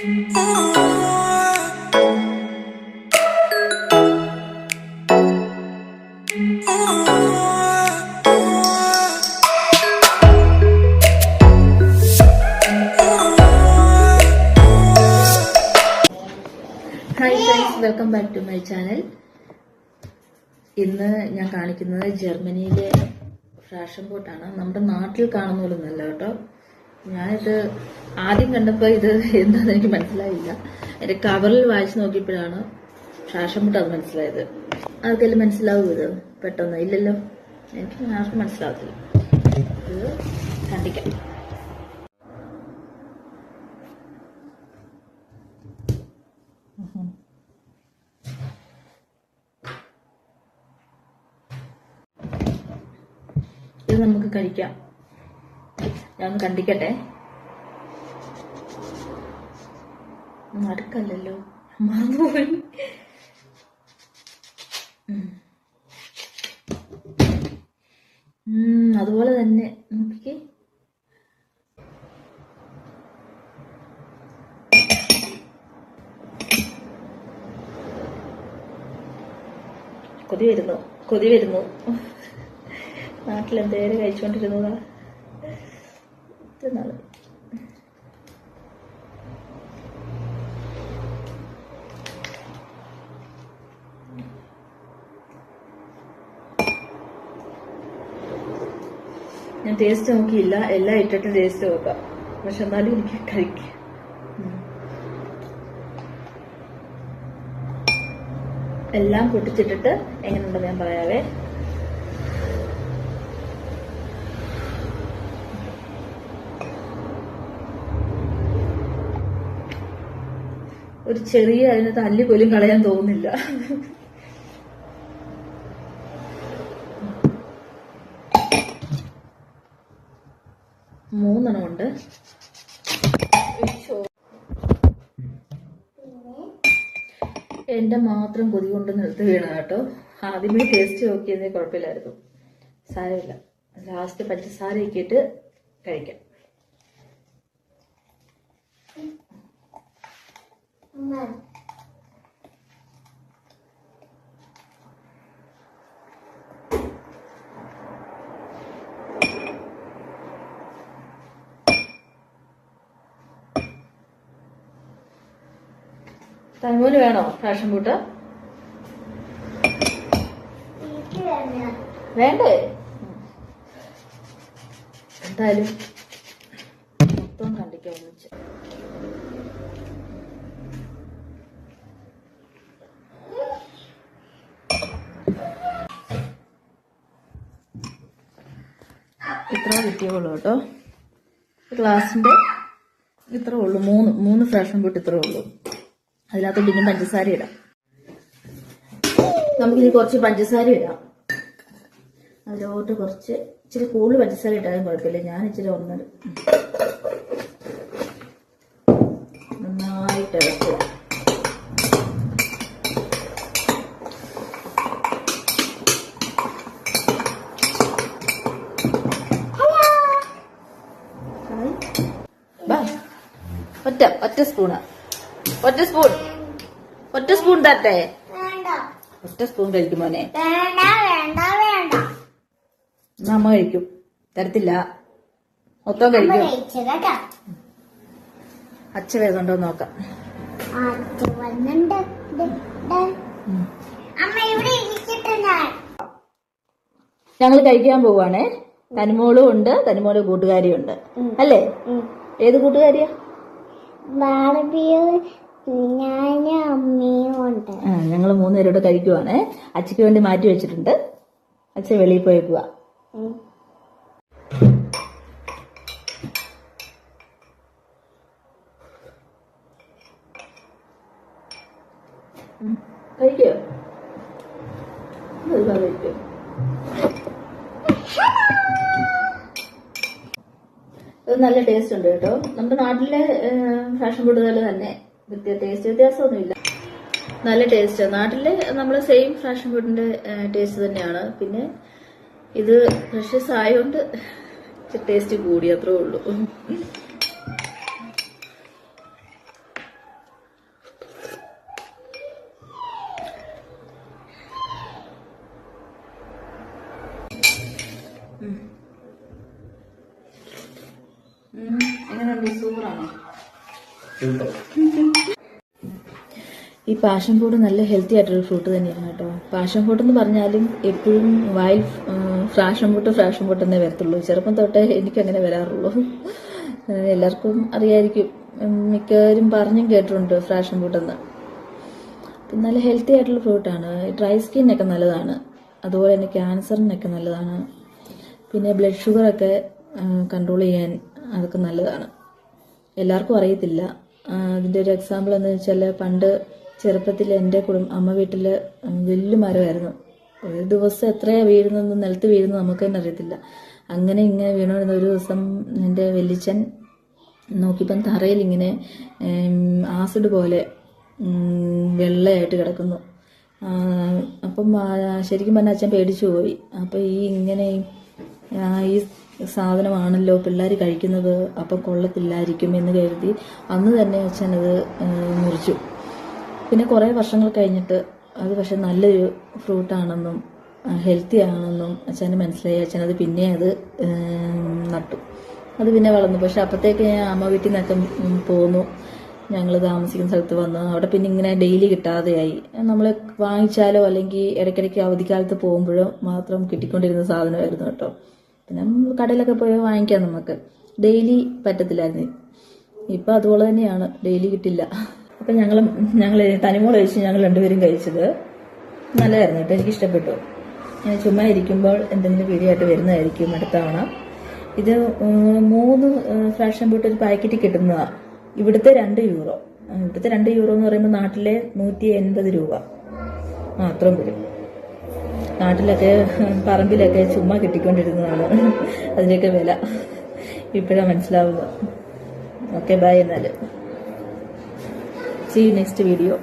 Welcome back to my channel ഇന്ന് ഞാൻ കാണിക്കുന്നത് ജർമ്മനിയിലെ ഫാഷൻ ബോട്ടാണ് നമ്മുടെ നാട്ടിൽ കാണുന്ന പോലൊന്നല്ല കേട്ടോ. ഞാനിത് ആദ്യം കണ്ടപ്പോൾ ഇത് എന്താണെന്ന് എനിക്ക് മനസ്സിലായില്ല. എന്റെ കവറിൽ വായിച്ചു നോക്കിയപ്പോഴാണ് ഫാഷൻ മുട്ട് അത് മനസ്സിലായത്. അതൊക്കെ മനസ്സിലാവും ഇത്? പെട്ടെന്ന് ഇല്ലല്ലോ? എനിക്ക് ആർക്കും മനസ്സിലാവത്തില്ല. ഇത് കണ്ടിക്കാം. ഇത് നമുക്ക് കഴിക്കാം. ഞാൻ കണ്ടിക്കട്ടെ. നടക്കല്ലോ മറന്നുപോയി. അതുപോലെ തന്നെ. നോക്കിക്കേ. കൊതി വരുന്നു. കൊതി വരുന്നു. നാട്ടിൽ എന്തേലും കഴിച്ചുകൊണ്ടിരുന്നതാ ഇത്ര നാൾ ഞാൻ ടേസ്റ്റ് നോക്കിയില്ല. എല്ലാം ഇട്ടിട്ട് ടേസ്റ്റ് നോക്കാം. പക്ഷെ എന്നാലും എനിക്ക് കഴിക്കാം. എല്ലാം പൊട്ടിച്ചിട്ടിട്ട് എങ്ങനെയുണ്ടെന്ന് ഞാൻ പറയാവേ. ഒരു ചെറിയ അതിന് തല്ലി പോലും കളയാൻ തോന്നുന്നില്ല. മൂന്നെണ്ണം ഉണ്ട്. എന്റെ മാത്രം കൊതി കൊണ്ട് നിർത്തി വീണ കേട്ടോ. ആദ്യമേ ടേസ്റ്റ് നോക്കിയതേ കുഴപ്പമില്ലായിരുന്നു. സാരമില്ല. ലാസ്റ്റ് പഞ്ചസാര ഇട്ട് കഴിക്കാം. തൈമൂൽ വേണോ ഫാഷൻ ബൂട്ട്? വേണ്ടേ. എന്തായാലും ഇത്ര കിട്ടിയുള്ളൂ കേട്ടോ. ഗ്ലാസിന്റെ ഇത്ര ഉള്ളൂ. മൂന്ന് മൂന്ന് ഫാഷൻ ബൂട്ട് ഇത്രേ ഉള്ളൂ. അതിനകത്ത് പിന്നെ പഞ്ചസാര ഇടാം. നമുക്കിനി കുറച്ച് പഞ്ചസാര ഇടാം. അതിലോട്ട് കുറച്ച് ഇച്ചിരി കൂടുതൽ പഞ്ചസാര ഇട്ടാലും കുഴപ്പമില്ല. ഞാൻ ഇച്ചിരി ഒന്നര ഒറ്റ ഒറ്റ സ്പൂണ്. ഒറ്റ സ്പൂൺ. ഒറ്റ സ്പൂൺ തരട്ടെ ഒറ്റ സ്പൂൺ കഴിക്കും മോനെ. നമ്മ കഴിക്കും. തരത്തില്ല. മൊത്തം കഴിക്കും. അച്ഛ വേദമുണ്ടോ നോക്കാം. ഞങ്ങൾ കഴിക്കാൻ പോവാണേ. തനിമോളും ഉണ്ട് തനിമോളും കൂട്ടുകാരിയും ഉണ്ട്. അല്ലേ? ഏത് കൂട്ടുകാരിയാ ബാർബിയും ഞാനും അമ്മയും ഉണ്ട് ആ ഞങ്ങൾ മൂന്നുപേരോട് കഴിക്കുവാണ്. അച്ഛക്ക് വേണ്ടി മാറ്റി വെച്ചിട്ടുണ്ട്. അച്ഛ വെളിയിൽ പോയി പോവാ. കഴിക്കോ? കഴിക്കോ? ഇത് നല്ല ടേസ്റ്റ് ഉണ്ട് കേട്ടോ. നമ്മുടെ നാട്ടിലെ ഫാഷൻ ഫുഡ് പോലെ തന്നെ ടേസ്റ്റ് വ്യത്യാസമൊന്നുമില്ല. നല്ല ടേസ്റ്റ് നാട്ടിലെ നമ്മൾ സെയിം ഫാഷൻ ഫുഡിന്റെ ടേസ്റ്റ് തന്നെയാണ്. പിന്നെ ഇത് ഫ്രഷസ് ആയതുകൊണ്ട് ടേസ്റ്റ് കൂടി അത്രേ ഉള്ളൂ. ഈ പാഷൻ ഫ്രൂട്ട് നല്ല ഹെൽത്തി ആയിട്ടുള്ള ഫ്രൂട്ട് തന്നെയാണ് കേട്ടോ. പാഷൻ ഫ്രൂട്ട് എന്ന് പറഞ്ഞാലും എപ്പോഴും വായിൽ ഫ്രാഷൻ ഫ്രൂട്ട് ഫ്രാഷൻ ഫ്രൂട്ട് എന്നേ വരത്തുള്ളൂ. ചെറുപ്പം തൊട്ടേ എനിക്കങ്ങനെ വരാറുള്ളൂ. എല്ലാവർക്കും അറിയായിരിക്കും. മിക്കവരും പറഞ്ഞും കേട്ടിട്ടുണ്ട് ഫ്രാഷൻ ഫ്രൂട്ട് എന്ന്. പിന്നെ നല്ല ഹെൽത്തി ആയിട്ടുള്ള ഫ്രൂട്ടാണ് ഡ്രൈ സ്കിന്നൊക്കെ നല്ലതാണ്. അതുപോലെ തന്നെ ക്യാൻസറിനൊക്കെ നല്ലതാണ്. പിന്നെ ബ്ലഡ് ഷുഗറൊക്കെ കൺട്രോൾ ചെയ്യാൻ അതൊക്കെ നല്ലതാണ്. എല്ലാവർക്കും അറിയത്തില്ല. അതിന്റെ ഒരു എക്സാമ്പിൾ എന്ന് വെച്ചാൽ പണ്ട് ചെറുപ്പത്തിൽ എന്റെ കുടുംബ അമ്മ വീട്ടിൽ വലിയ മരമായിരുന്നു. ഒരു ദിവസം എത്രയാണ് വീഴുന്നതെന്ന് നിലത്ത് വീഴുന്നത് നമുക്ക് തന്നെ അറിയത്തില്ല. അങ്ങനെ ഇങ്ങനെ വീണുകൊണ്ടിരുന്ന ഒരു ദിവസം എന്റെ വെല്ലിച്ചൻ നോക്കിയപ്പം തറയിൽ ഇങ്ങനെ ആസിഡ് പോലെ വെള്ളയായിട്ട് കിടക്കുന്നു. അപ്പം ശരിക്കും പറഞ്ഞാൽ അച്ഛൻ പേടിച്ചു പോയി. അപ്പം ഈ ഇങ്ങനെ ഈ സാധനമാണല്ലോ പിള്ളേർ കഴിക്കുന്നത് അപ്പം കൊള്ളത്തില്ലായിരിക്കും എന്ന് കരുതി അന്ന് തന്നെ അച്ഛൻ അത് മുറിച്ചു. പിന്നെ കുറേ വർഷങ്ങൾ കഴിഞ്ഞിട്ട് അത് പക്ഷെ നല്ലൊരു ഫ്രൂട്ടാണെന്നും ഹെൽത്തി ആണെന്നും അച്ഛന് മനസ്സിലായി. അച്ഛൻ അത് പിന്നെ അത് നട്ടു. അത് പിന്നെ വളർന്നു. പക്ഷെ അപ്പോഴത്തേക്ക് ഞാൻ അമ്മ വീട്ടിൽ നിന്നൊക്കെ പോന്നു. ഞങ്ങൾ താമസിക്കുന്ന സ്ഥലത്ത് വന്നു. അവിടെ പിന്നെ ഇങ്ങനെ ഡെയിലി കിട്ടാതെയായി. നമ്മൾ വാങ്ങിച്ചാലോ അല്ലെങ്കിൽ ഇടയ്ക്കിടയ്ക്ക് അവധിക്കാലത്ത് പോകുമ്പോഴോ മാത്രം കിട്ടിക്കൊണ്ടിരുന്ന സാധനമായിരുന്നു കേട്ടോ. പിന്നെ കടയിലൊക്കെ പോയി വാങ്ങിക്കാം നമുക്ക്. ഡെയിലി പറ്റത്തില്ലായിരുന്നു. ഇപ്പം അതുപോലെ തന്നെയാണ്. ഡെയിലി കിട്ടില്ല. അപ്പം ഞങ്ങൾ ഞങ്ങൾ തനിമോൾ കഴിച്ച് ഞങ്ങൾ രണ്ടുപേരും കഴിച്ചത് നല്ലതായിരുന്നു. കേട്ടോ എനിക്ക് ഇഷ്ടപ്പെട്ടു. ഞാൻ ചുമ്മാ ഇരിക്കുമ്പോൾ എന്തെങ്കിലും വീഡിയോ വരുന്നതായിരിക്കും അടുത്തവണ ഇത് മൂന്ന് ഫാഷൻ ബൂട്ട് ഒരു പാക്കറ്റ് കിട്ടുന്നതാണ് ഇവിടുത്തെ രണ്ട് യൂറോ ഇവിടുത്തെ രണ്ട് യൂറോ എന്ന് പറയുമ്പോൾ നാട്ടിലെ നൂറ്റി എൺപത് രൂപ. മാത്രം വരും. നാട്ടിലൊക്കെ പറമ്പിലൊക്കെ ചുമ്മാ കിട്ടിക്കൊണ്ടിരുന്നതാണ്. അതിന്റെയൊക്കെ വില ഇപ്പോഴാണ് മനസ്സിലാവുക. ഓക്കെ ബൈ എന്നാൽ സി നെക്സ്റ്റ് വീഡിയോ